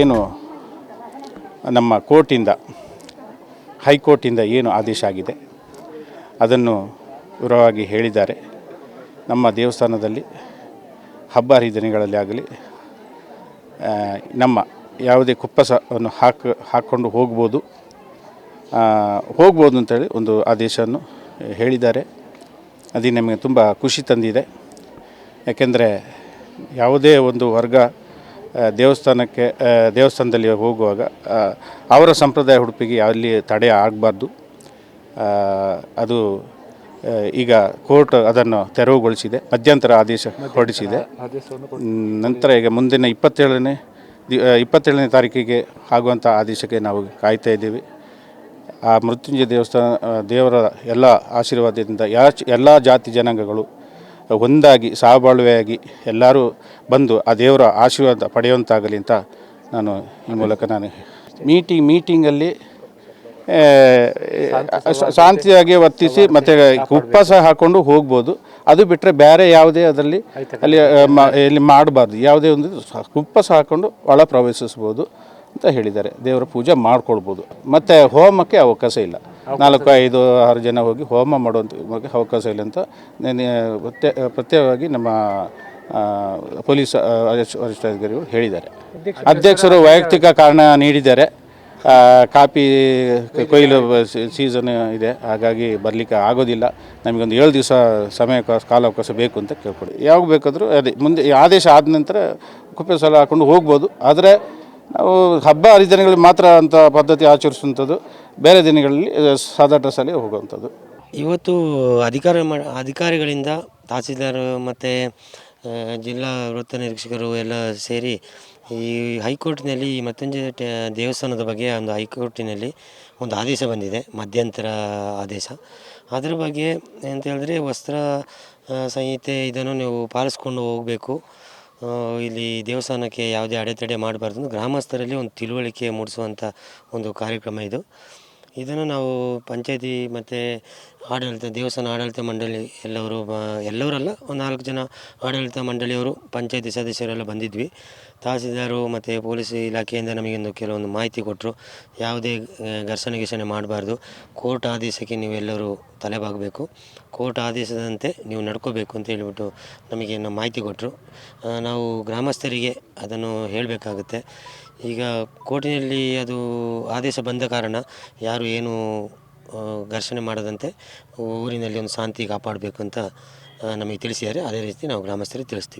ಏನು ನಮ್ಮ ಕೋರ್ಟಿಂದ, ಹೈಕೋರ್ಟಿಂದ ಏನು ಆದೇಶ ಆಗಿದೆ, ಅದನ್ನು ವಿವರವಾಗಿ ಹೇಳಿದ್ದಾರೆ. ನಮ್ಮ ದೇವಸ್ಥಾನದಲ್ಲಿ ಹಬ್ಬ ಹರಿದಿನಗಳಲ್ಲಿ ಆಗಲಿ ನಮ್ಮ ಯಾವುದೇ ಕುಪ್ಪಸವನ್ನು ಹಾಕಿ ಹಾಕ್ಕೊಂಡು ಹೋಗ್ಬೋದು ಹೋಗ್ಬೋದು ಅಂತೇಳಿ ಒಂದು ಆದೇಶವನ್ನು ಹೇಳಿದ್ದಾರೆ. ಅದು ನಮಗೆ ತುಂಬ ಖುಷಿ ತಂದಿದೆ. ಯಾಕೆಂದರೆ ಯಾವುದೇ ಒಂದು ವರ್ಗ ದೇವಸ್ಥಾನಕ್ಕೆ ದೇವಸ್ಥಾನದಲ್ಲಿ ಹೋಗುವಾಗ ಅವರ ಸಂಪ್ರದಾಯ ಹುಡುಪಿಗೆ ಅಲ್ಲಿ ತಡೆ ಆಗಬಾರ್ದು. ಅದು ಈಗ ಕೋರ್ಟ್ ಅದನ್ನು ತೆರವುಗೊಳಿಸಿದೆ. ಮಧ್ಯಂತರ ಆದೇಶ ಹೊರಡಿಸಿದೆ. ನಂತರ ಈಗ ಮುಂದಿನ ಇಪ್ಪತ್ತೇಳನೇ ದಿ ಇಪ್ಪತ್ತೇಳನೇ ತಾರೀಕಿಗೆ ಆಗುವಂಥ ಆದೇಶಕ್ಕೆ ನಾವು ಕಾಯ್ತಾ ಇದ್ದೀವಿ. ಆ ಮೃತ್ಯುಂಜಯ ದೇವಸ್ಥಾನ ದೇವರ ಎಲ್ಲ ಆಶೀರ್ವಾದದಿಂದ ಯಾ ಎಲ್ಲ ಜಾತಿ ಜನಾಂಗಗಳು ಒಂದಾಗಿ ಸಹಬಾಳ್ವೆಯಾಗಿ ಎಲ್ಲರೂ ಬಂದು ಆ ದೇವರ ಆಶೀರ್ವಾದ ಪಡೆಯುವಂತಾಗಲಿ ಅಂತ ನಾನು ಈ ಮೂಲಕ ನಾನು ಮೀಟಿಂಗ್ ಮೀಟಿಂಗಲ್ಲಿ ಶಾಂತಿಯಾಗಿ ವರ್ತಿಸಿ ಮತ್ತು ಉಪವಾಸ ಹಾಕ್ಕೊಂಡು ಹೋಗ್ಬೋದು. ಅದು ಬಿಟ್ಟರೆ ಬೇರೆ ಯಾವುದೇ ಅದರಲ್ಲಿ ಅಲ್ಲಿ ಇಲ್ಲಿ ಮಾಡಬಾರ್ದು. ಯಾವುದೇ ಒಂದು ಉಪ್ಪಾಸ ಉಪವಾಸ ಹಾಕ್ಕೊಂಡು ಒಳ ಪ್ರವೇಶಿಸ್ಬೋದು ಅಂತ ಹೇಳಿದ್ದಾರೆ. ದೇವರ ಪೂಜೆ ಮಾಡ್ಕೊಳ್ಬೋದು. ಮತ್ತು ಹೋಮಕ್ಕೆ ಅವಕಾಶ ಇಲ್ಲ. ನಾಲ್ಕು, ಐದು, ಆರು ಜನ ಹೋಗಿ ಹೋಮ ಮಾಡುವಂಥ ಅವಕಾಶ ಇಲ್ಲ ಅಂತ ಪ್ರತ್ಯೇಕವಾಗಿ ನಮ್ಮ ಪೊಲೀಸ್ ವರಿಷ್ಠಾಧಿಕಾರಿಗಳು ಹೇಳಿದ್ದಾರೆ. ಅಧ್ಯಕ್ಷರು ವೈಯಕ್ತಿಕ ಕಾರಣ ನೀಡಿದ್ದಾರೆ. ಕಾಪಿ ಕೊಯ್ಲು ಸೀಸನ್ ಇದೆ. ಹಾಗಾಗಿ ಬರಲಿಕ್ಕೆ ಆಗೋದಿಲ್ಲ. ನಮಗೊಂದು ಏಳು ದಿವಸ ಸಮಯ ಕಾಲಾವಕಾಶ ಬೇಕು ಅಂತ ಕೇಳ್ಕೊಡಿ. ಯಾವಾಗ ಬೇಕಾದರೂ ಅದೇ, ಮುಂದೆ ಆದೇಶ ಆದ ನಂತರ ಕುಪ್ಪೆ ಸಾಲ ಹಾಕೊಂಡು ಹೋಗ್ಬೋದು. ಆದರೆ ನಾವು ಹಬ್ಬ ಹರಿದಿನಗಳಿಗೆ ಮಾತ್ರ ಅಂತ ಪದ್ಧತಿ ಆಚರಿಸುವಂಥದ್ದು ಬೇರೆ ದಿನಗಳಲ್ಲಿ ಸಾದಾ ಡ್ರೆಸ್ಸಲ್ಲಿ ಹೋಗುವಂಥದ್ದು. ಇವತ್ತು ಅಧಿಕಾರ ಅಧಿಕಾರಿಗಳಿಂದ ತಹಸೀಲ್ದಾರ್ ಮತ್ತು ಜಿಲ್ಲಾ ವೃತ್ತ ನಿರೀಕ್ಷಕರು ಎಲ್ಲ ಸೇರಿ ಈ ಹೈಕೋರ್ಟಿನಲ್ಲಿ ಈ ಟ ದೇವಸ್ಥಾನದ ಬಗ್ಗೆ ಒಂದು ಹೈಕೋರ್ಟಿನಲ್ಲಿ ಒಂದು ಆದೇಶ ಬಂದಿದೆ, ಮಧ್ಯಂತರ ಆದೇಶ. ಅದರ ಬಗ್ಗೆ ಅಂತ ಹೇಳಿದ್ರೆ ವಸ್ತ್ರ ಸಂಹಿತೆ ಇದನ್ನು ನೀವು ಪಾಲಿಸ್ಕೊಂಡು ಹೋಗಬೇಕು. ಇಲ್ಲಿ ದೇವಸ್ಥಾನಕ್ಕೆ ಯಾವುದೇ ಅಡೆತಡೆ ಮಾಡಬಾರ್ದು ಗ್ರಾಮಸ್ಥರಲ್ಲಿ ಒಂದು ತಿಳುವಳಿಕೆ ಮೂಡಿಸುವಂಥ ಒಂದು ಕಾರ್ಯಕ್ರಮ ಇದು. ಇದನ್ನು ನಾವು ಪಂಚಾಯಿತಿ ಮತ್ತು ಆಡಳಿತ, ದೇವಸ್ಥಾನ ಆಡಳಿತ ಮಂಡಳಿ ಎಲ್ಲವರು, ಬ ಎಲ್ಲವರಲ್ಲ ಒಂದು ನಾಲ್ಕು ಜನ ಆಡಳಿತ ಮಂಡಳಿಯವರು, ಪಂಚಾಯತಿ ಸದಸ್ಯರೆಲ್ಲ ಬಂದಿದ್ವಿ. ತಹಸೀಲ್ದಾರು ಮತ್ತು ಪೊಲೀಸ್ ಇಲಾಖೆಯಿಂದ ನಮಗೊಂದು ಕೆಲವೊಂದು ಮಾಹಿತಿ ಕೊಟ್ಟರು ಯಾವುದೇ ಘರ್ಷಣೆ ಘರ್ಷಣೆ ಮಾಡಬಾರ್ದು. ಕೋರ್ಟ್ ಆದೇಶಕ್ಕೆ ನೀವೆಲ್ಲರೂ ತಲೆಬಾಗಬೇಕು. ಕೋರ್ಟ್ ಆದೇಶದಂತೆ ನೀವು ನಡ್ಕೋಬೇಕು ಅಂತ ಹೇಳಿಬಿಟ್ಟು ನಮಗೆ ಮಾಹಿತಿ ಕೊಟ್ಟರು ನಾವು ಗ್ರಾಮಸ್ಥರಿಗೆ ಅದನ್ನು ಹೇಳಬೇಕಾಗುತ್ತೆ. ಈಗ ಕೋರ್ಟಿನಲ್ಲಿ ಅದು ಆದೇಶ ಬಂದ ಕಾರಣ ಯಾರು ಏನು ಘರ್ಷಣೆ ಮಾಡದಂತೆ ಊರಿನಲ್ಲಿ ಒಂದು ಶಾಂತಿ ಕಾಪಾಡಬೇಕು ಅಂತ ನಮಗೆ ತಿಳಿಸಿದ್ದಾರೆ. ಅದೇ ರೀತಿ ನಾವು ಗ್ರಾಮಸ್ಥರಿಗೆ ತಿಳಿಸ್ತೀವಿ.